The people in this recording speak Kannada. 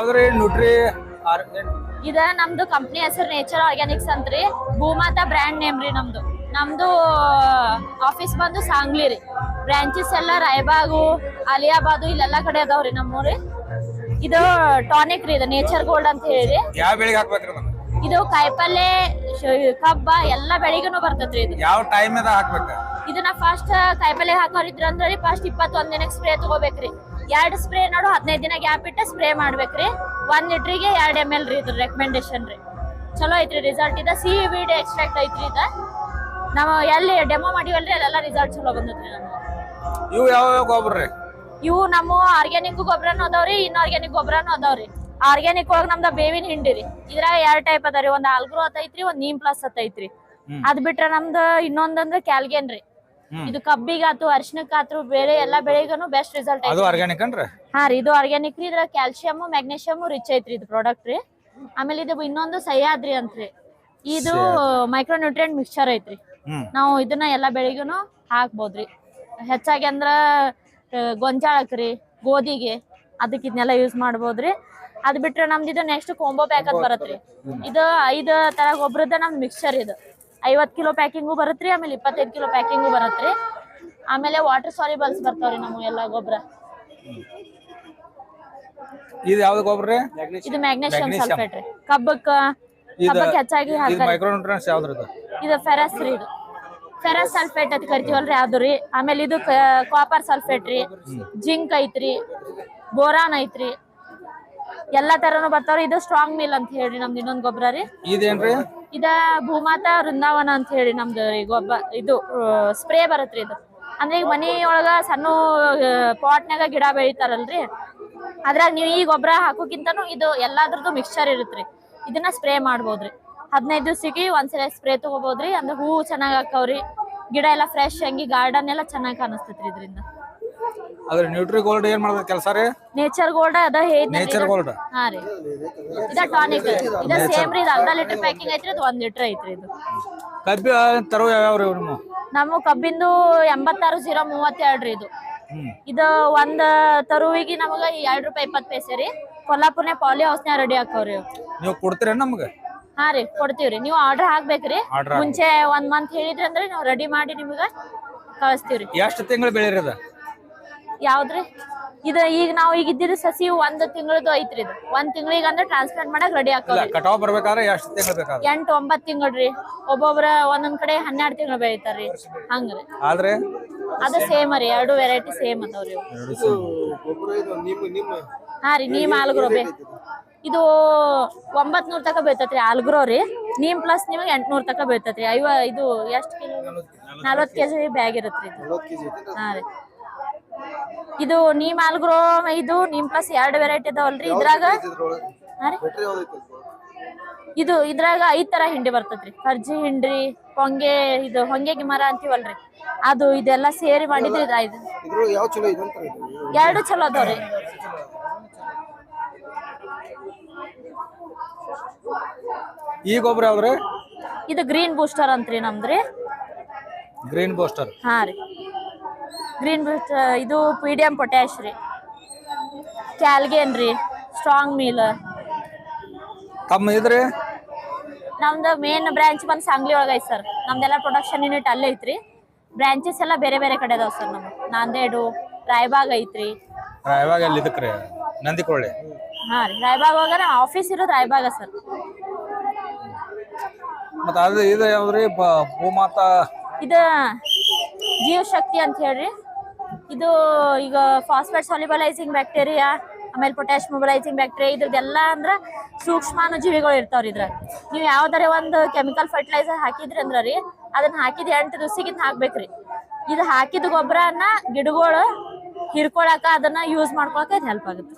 ಯಾವ್ದ್ರಿ? ನ್ಯೂಟ್ರಿ ಇದ ನಮ್ದು ಕಂಪ್ನಿ ಹೆಸರು ನೇಚರ್ ಆರ್ಗ್ಯಾನಿಕ್ಸ್ ಅಂತ್ರಿ. ಭೂಮಾತಾ ಬ್ರ್ಯಾಂಡ್ ನೇಮ್ ರೀ ನಮ್ದು. ನಮ್ದು ಆಫೀಸ್ ಬಂದು ಸಾಂಗ್ಲಿ ರೀ. ಬ್ರಾಂಚಸ್ ಎಲ್ಲ ರಾಯಬಾಗು ಅಲಿಯಾಬಾದು ಇಲ್ಲೆಲ್ಲ ಕಡೆ ಅದಾವ್ರಿ ನಮ್ಮೂರಿ. ಇದು ಟಾನಿಕ್ ರೀ ಇದು ನೇಚರ್ ಗೋಲ್ಡ್ ಅಂತ ಹೇಳಿ. ಯಾವ ಬೆಳಿಗ್ಗೆ ಹಾಕ್ಬೇಕ್ರಿ ಅದನ್ನ ಇದು ಕಾಯಿಪಲ್ಲೆ ಶ- ಕಬ್ಬ ಎಲ್ಲ ಬೆಳಿಗ್ಗೆನೂ ಬರ್ತೈತ್ರಿ ಇದು. ಯಾವ ಟೈಮ್ ಅದ ಹಾಕ್ಬೇಕ? ಇದನ್ನ ಫಸ್ಟ್ ಕಾಯಿಪಲ್ಲೆ ಹಾಕೋರಿದ್ರ ಅಂದ್ರೆ ಫಸ್ಟ್ ಇಪ್ಪತ್ತೊಂದ್ ದಿನಕ್ಕೆ ಸ್ಪ್ರೇ ತಗೋಬೇಕ್ರಿ. ಎರಡ್ ಸ್ಪ್ರೇ ನೋಡು ಹದಿನೈದು ದಿನ ಗ್ಯಾಪ್ ಇಟ್ಟು ಸ್ಪ್ರೇ ಮಾಡ್ಬೇಕ್ರಿ ಒಂದ್ ಲೀಟ್ರಿಗೆ ಎರಡ್ ಎಂ ಎಲ್ ರೀ ಇದ್ರ ರೆಕಮೆಂಡೇಶನ್ ರೀ. ಚಲೋ ಐತ್ರಿ ರಿಸಲ್ಟ್ ಇದ. ಸಿ ವಿ ಡಿ ಎಕ್ಸ್ಟ್ರಾಕ್ಟ್ ಐತ್ರಿ ಇದ. ನಾವು ಎಲ್ಲಿ ಡೆಮೋ ಮಾಡಿವಲ್ರಿ ಅಲ್ಲೆಲ್ಲ ರಿಸಲ್ಟ್ ಚಲೋ ಬಂದತ್ರಿ ಇವು ಯಾವ ಗೊಬ್ಬರ ರೀ? ಇವು ನಮ್ಮ ಆರ್ಗ್ಯಾನಿಕ್ ಗೊಬ್ಬರನು ಅದಾವ್ರಿ ಇನ್ಆರ್ಗ್ಯಾನಿಕ್ ಗೊಬ್ಬರನು ಅದಾವ್ರಿ ಆರ್ಗ್ಯಾನಿಕ್ ಒಳಗ ನಮ್ದ ಬೇವಿನ ಹಿಂಡಿ ರೀ. ಇದ್ರಾಗ ಎರಡ್ ಟೈಪ್ ಅದಾವ್ರಿ ಒಂದ್ ಆಲ್ಗ್ರೋ ಹತ್ತೈತ್ರಿ ಒಂದ್ ನೀಮ್ ಪ್ಲಸ್ ಹತ್ತೈತ್ರಿ ಹ್ಮ್. ಅದ್ ಬಿಟ್ರ ನಮ್ದು ಇನ್ನೊಂದಂದ್ರ ಕ್ಯಾಲ್ಗೇನ್ ರೀ. ಇದು ಕಬ್ಬಿಗಾತು ಅರ್ಶನಕ್ಕಾತು ಬೇರೆ ಎಲ್ಲಾ ಬೆಳೆಗೂ ಬೆಸ್ಟ್ ರಿಸಲ್ಟ್ ಅದು ಆರ್ಗ್ಯಾನಿಕ್ ಅನ್ರಿ ಹಾ ರೀ ಇದು ಆರ್ಗ್ಯಾನಿಕ್ ರೀ ಇದ್ರ ಕ್ಯಾಲ್ಸಿಯಂ ಮ್ಯಾಗ್ನೇಷಿಯಮ್ ರಿಚ್ ಐತ್ರಿ ಇದು ಪ್ರಾಡಕ್ಟ್ ರೀ. ಆಮೇಲೆ ಇದು ಇನ್ನೊಂದು ಸಹ್ಯಾದ್ರಿ ಅಂತ್ರಿ. ಇದು ಮೈಕ್ರೋ ನ್ಯೂಟ್ರಿಯೆಂಟ್ ಮಿಕ್ಸ್ಚರ್ ಐತ್ರಿ. ನಾವು ಇದನ್ನ ಎಲ್ಲಾ ಬೆಳೆಗೂ ಹಾಕ್ಬೋದ್ರಿ ಹೆಚ್ಚಾಗಿ ಅಂದ್ರ ಗೊಂಜಾಳ ಗೊಂಜಾಳಕ್ರಿ ಗೋಧಿಗೆ ಅದಕ್ಕೆ ಇದನ್ನೆಲ್ಲ ಯೂಸ್ ಮಾಡ್ಬೋದ್ರಿ ಅದ್ ಬಿಟ್ರೆ ನಮ್ದು ಇದು ನೆಕ್ಸ್ಟ್ ಕೋಂಬೋ ಪ್ಯಾಕ್ ಅಂತ ಬರತ್ರಿ ಇದು ಐದು ತರ ಗೊಬ್ಬರದ ನಮ್ದು ಮಿಕ್ಸ್ಚರ್ ಇದು. ಐವತ್ ಕಿಲೋ ಪ್ಯಾಕಿಂಗು ಬರತ್ರಿ ಆಮೇಲೆ ಇಪ್ಪತ್ತೈದು ಕಿಲೋ ಪ್ಯಾಕಿಂಗು ಬರತ್ರಿ. ಆಮೇಲೆ ವಾಟರ್ ಸಾಲಿಬಲ್ಸ್ ಬರ್ತಾವ್ರಿ ನಮ್ಮ ಎಲ್ಲಾ ಗೊಬ್ಬರ ಇದು ಯಾವ್ದು ಗೊಬ್ಬರ ಇದು ಮ್ಯಾಗ್ನೇಷಿಯಂ ಸಲ್ಫೇಟ್ ರೀ. ಕಬ್ಬಕ್ಕ ಕಬ್ಬಕ್ಕೆ ಹೆಚ್ಚಾಗಿ ಹಾಕ್ತಾರೆ. ಇದು? ಫೆರಸ್ ರೀ ಇದು. ಫೆರಸ್ ಸಲ್ಫೇಟ್ ಅಂತ ಕರಿತೀವಲ್ರಿ ಅದು ರೀ? ಆಮೇಲೆ ಇದು ಕಾಪರ್ ಸಲ್ಫೇಟ್ ರೀ. ಜಿಂಕ್ ಐತ್ರಿ. ಬೋರಾನ್ ಐತ್ರಿ. ಎಲ್ಲಾ ತರನು ಬರ್ತಾವ್ರಿ. ಇದು ಸ್ಟ್ರಾಂಗ್ ಮಿಲ್ ಅಂತ ಹೇಳಿ ನಮ್ದು ಇನ್ನೊಂದ್ ಗೊಬ್ಬರ ರೀ. ಇದೇನ್ರಿ? ಇದ ಭೂಮಾತಾ ವೃಂದಾವನ ಅಂತ ಹೇಳಿ ನಮ್ದು ರೀ ಗೊಬ್ಬ. ಇದು ಸ್ಪ್ರೇ ಬರತ್ರಿ ಇದು. ಅಂದ್ರೆ ಈಗ ಮನಿ ಒಳಗ ಸಣ್ಣ ಪಾಟ್ನಾಗ ಗಿಡ ಬೆಳಿತಾರಲ್ರಿ. ಅದ್ರಾಗ ನೀವು ಈ ಗೊಬ್ಬರ ಹಾಕೋಕ್ಕಿಂತನೂ ಇದು ಎಲ್ಲಾದ್ರದ್ದು ಮಿಕ್ಸ್ಚರ್ ಇರುತ್ತೆ ಇದನ್ನ ಸ್ಪ್ರೇ ಮಾಡ್ಬೋದ್ರಿ. ಹದಿನೈದು ದಿವ್ಸಕ್ಕೆ ಒಂದ್ಸಲ ಸ್ಪ್ರೇ ತಗೋಬೋದ್ರಿ. ಅಂದ್ರೆ ಹೂವು ಚೆನ್ನಾಗ್ ಹಾಕವ್ರಿ. ಗಿಡ ಎಲ್ಲ ಫ್ರೆಶ್ ಹಂಗಿ ಗಾರ್ಡನ್ ಎಲ್ಲ ಚೆನ್ನಾಗ್ ಕಾಣಿಸ್ತೈತ್ರಿ ಇದರಿಂದ. ಅದ್ರ ನ್ಯೂಟ್ರಿ ಗೋಲ್ಡ್ ಏನ್ ಮಾಡ್ತಾರೆ ಕೆಲಸ ರೀ? ನೇಚರ್ ಗೋಲ್ಡ್ ಅದ ಹೇಳಿ ನೇಚರ್ ಗೋಲ್ಡ್ ಹಾ ರೀ. ಇದ ಟಾನಿಕ್ ಇದ ಸೇಮ್ ರೀ ಇದು ಅರ್ಧ ಲೀಟರ್ ಪ್ಯಾಕಿಂಗ್ ಐತ್ರಿ ಇದು ಒಂದ್ ಲೀಟರ್ ಐತ್ರಿ ಇದು. ಕಬ್ಬಿ ತರೋ ಯಾವ್ಯಾವ ರೀ ನಿಮ್ಮ? ನಮ್ಮ ಕಬ್ಬಿಂದು ಎಂಬತ್ತಾರು ಜೀರೋ ಮೂವತ್ತೆರಡು ರೀ ಇದು. ಇದು ಒಂದ್ ತರುವಿಗೆ ನಮಗ ಎರಡ್ ರೂಪಾಯಿ ಇಪ್ಪತ್ ಪೈಸೆ ರೀ. ಕೊಲ್ಲಾಪುರನೇ ಪಾಲಿ ಹೌಸ್ನ್ಯಾಗ ರೆಡಿ ಹಾಕವ್ರಿ. ನೀವು ಕೊಡ್ತೀರ ನಮ್ಗೆ? ಹಾ ರೀ ಕೊಡ್ತೀವ್ರಿ. ನೀವು ಆರ್ಡರ್ ಹಾಕ್ಬೇಕ್ರಿ ಮುಂಚೆ ಒಂದ್ ಮಂತ್ ಹೇಳಿದ್ರಿ ಅಂದ್ರೆ ನಾವು ರೆಡಿ ಮಾಡಿ ನಿಮ್ಗ ಕಳಿಸ್ತೀವ್ರಿ. ಎಷ್ಟು ತಿಂಗಳು ಬೆಳಿರಿ ಅದ? ಯಾವ್ದ್ರಿ? ಇದು ಈಗ ನಾವು ಈಗ ಇದ್ದಿದ್ದು ಸಸಿ ಒಂದ್ ತಿಂಗಳದ್ದು ಐತ್ರಿ ಇದು. ಒಂದ್ ತಿಂಗಳಿಗೆ ಅಂದ್ರೆ ಟ್ರಾನ್ಸ್ಪ್ಲಾಂಟ್ ಮಾಡಕ್ ರೆಡಿ ಹಾಕೋದು ಕಟಾವ್ ಬರ್ಬೇಕಾದ್ರೆ ಎಷ್ಟು ತಿಂಗಳು ಬೇಕಾದ್ರೆ ಎಂಟ್ ಒಂಬತ್ ತಿಂಗಳ್ರಿ. ಒಬ್ಬೊಬ್ರ ಒಂದೊಂದ್ ಕಡೆ ಹನ್ನೆರಡ್ ತಿಂಗಳು ಬೆಳಿತಾರ್ರಿ. ಹಂಗ್ರಿ. ಆದ್ರೆ? ಅದು ಸೇಮ್ ರೀ ಎರಡು ವೆರೈಟಿ ಸೇಮ್ ಅದಾವ್ರಿ ಇವು. ಹಾ ರೀ ನೀಮ್ ಆಲ್ಗ್ರೋ ಬೇ. ಇದು ಒಂಬತ್ ನೂರ್ ತಕ ಬೀಳ್ತೈತ್ರಿ ಆಲ್ಗ್ರೋ ರೀ. ನೀಮ್ ಪ್ಲಸ್ ನಿಮಗೆ ಎಂಟ್ನೂರ್ ತಕ ಬೀಳ್ತೈತ್ರಿ. ಐವ ಇದು ಎಷ್ಟ್ ಕಿಲೋ? ನಲ್ವತ್ ಕೆಜಿ ಬ್ಯಾಗ್ ಇರತ್ರಿ ಇದು. ಹಾ ರೀ. ಇದು ನೀಮ್ ಆಲ್ಗ್ರೋ ಇದು ನಿಮ್ ಪ್ಲಸ್ ಎರಡು ವೆರೈಟಿ ಅದಾವಲ್ರಿ ಇದ್ರಾಗ? ಇದು ಇದ್ರಾಗ ಐದ್ ತರ ಹಿಂಡಿ ಬರ್ತದ್ರಿ. ಕರ್ಜಿ ಹಿಂಡ್ರಿ ಹೊಂಗೆ ಇದು ಹೊಂಗೆ ಮರ ಅಂತೀವಲ್ರಿ. ಅದು ಇದೆಲ್ಲ ಸೇರಿ ಮಾಡಿದ್ರಿ ಇದು. ಎರಡು ಚಲೋ ಅದಾವ್ರಿ ಈ ಗೊಬ್ಬರ ಯಾವ್ದ್ರಿ? ಇದು ಗ್ರೀನ್ ಬೂಸ್ಟರ್ ಅಂತ್ರಿ ನಮ್ದ್ರಿ. ಗ್ರೀನ್ ಬೂಸ್ಟರ್ ಹಾ ರೀ. ಗ್ರೀನ್ ಬೂಸ್ಟರ್ ಇದು ಪಿಡಿಎಂ ಪೊಟ್ಯಾಶ್ ರೀ. ಕ್ಯಾಲ್ಗೇನ್ ರೀ ಸ್ಟ್ರಾಂಗ್ ಮೀಲ್ ತಮ್ಮ ಇದ್ರಿ? ನಮ್ದು ಮೇನ್ ಬ್ರಾಂಚ್ ಬಂದ್ ಸಾಂಗ್ಲಿ ಒಳಗೆ ಐತಿ ಸರ್. ನಮ್ದೆಲ್ಲ ಪ್ರೊಡಕ್ಷನ್ ಯೂನಿಟ್ ಅಲ್ಲೇ ಐತ್ರಿ. ಬ್ರಾಂಚಸ್ ಎಲ್ಲ ಬೇರೆ ಬೇರೆ ಕಡೆ ಅದಾವ ಸರ್ ನಮ್ದು. ನಾಂದೇಡು ರಾಯಬಾಗ್ ಐತ್ರಿ. ರಾಯಬಾಗ್ ಅಲ್ಲಿ ಇದಕ್ಕೆ ನಂದಿಕೊಳ್ಳಿ. ಹಾ ರೀ ರಾಯಬಾಗ್ ಹೋಗಾರ ಆಫೀಸ್ ಇರೋದು ರಾಯಬಾಗ ಸರ್. ಮತ್ತೆ ಅದು ಇದು ಯಾವ್ದ್ರಿ? ಭೂಮಾತಾ? ಇದು ಜೀವಶಕ್ತಿ ಅಂತ ಹೇಳ್ರಿ. ಇದು ಈಗ ಫಾಸ್ಫೇಟ್ ಸಾಲಿಬಲೈಸಿಂಗ್ ಬ್ಯಾಕ್ಟೀರಿಯಾ ಆಮೇಲೆ ಪೊಟ್ಯಾಶ್ ಮೊಬಲೈಸಿಂಗ್ ಬ್ಯಾಕ್ಟೀರಿಯಾ ಇದ್ರದ್ದೆಲ್ಲ ಅಂದ್ರೆ ಸೂಕ್ಷ್ಮಾಣು ಜೀವಿಗಳು ಇರ್ತಾವ್ರಿ ಇದ್ರ. ನೀವು ಯಾವ್ದಾರ ಒಂದು ಕೆಮಿಕಲ್ ಫರ್ಟಿಲೈಸರ್ ಹಾಕಿದ್ರಿ ಅಂದ್ರ ರೀ ಅದನ್ನ ಹಾಕಿದ ಎಂಟು ದಿವಸಿಗೆ ಹಾಕ್ಬೇಕ್ರಿ. ಇದು ಹಾಕಿದ ಗೊಬ್ಬರನ ಗಿಡಗಳು ಹಿರ್ಕೊಳಕ ಅದನ್ನ ಯೂಸ್ ಮಾಡ್ಕೊಳಕ ಹೆಲ್ಪ್ ಆಗುತ್ತೆ.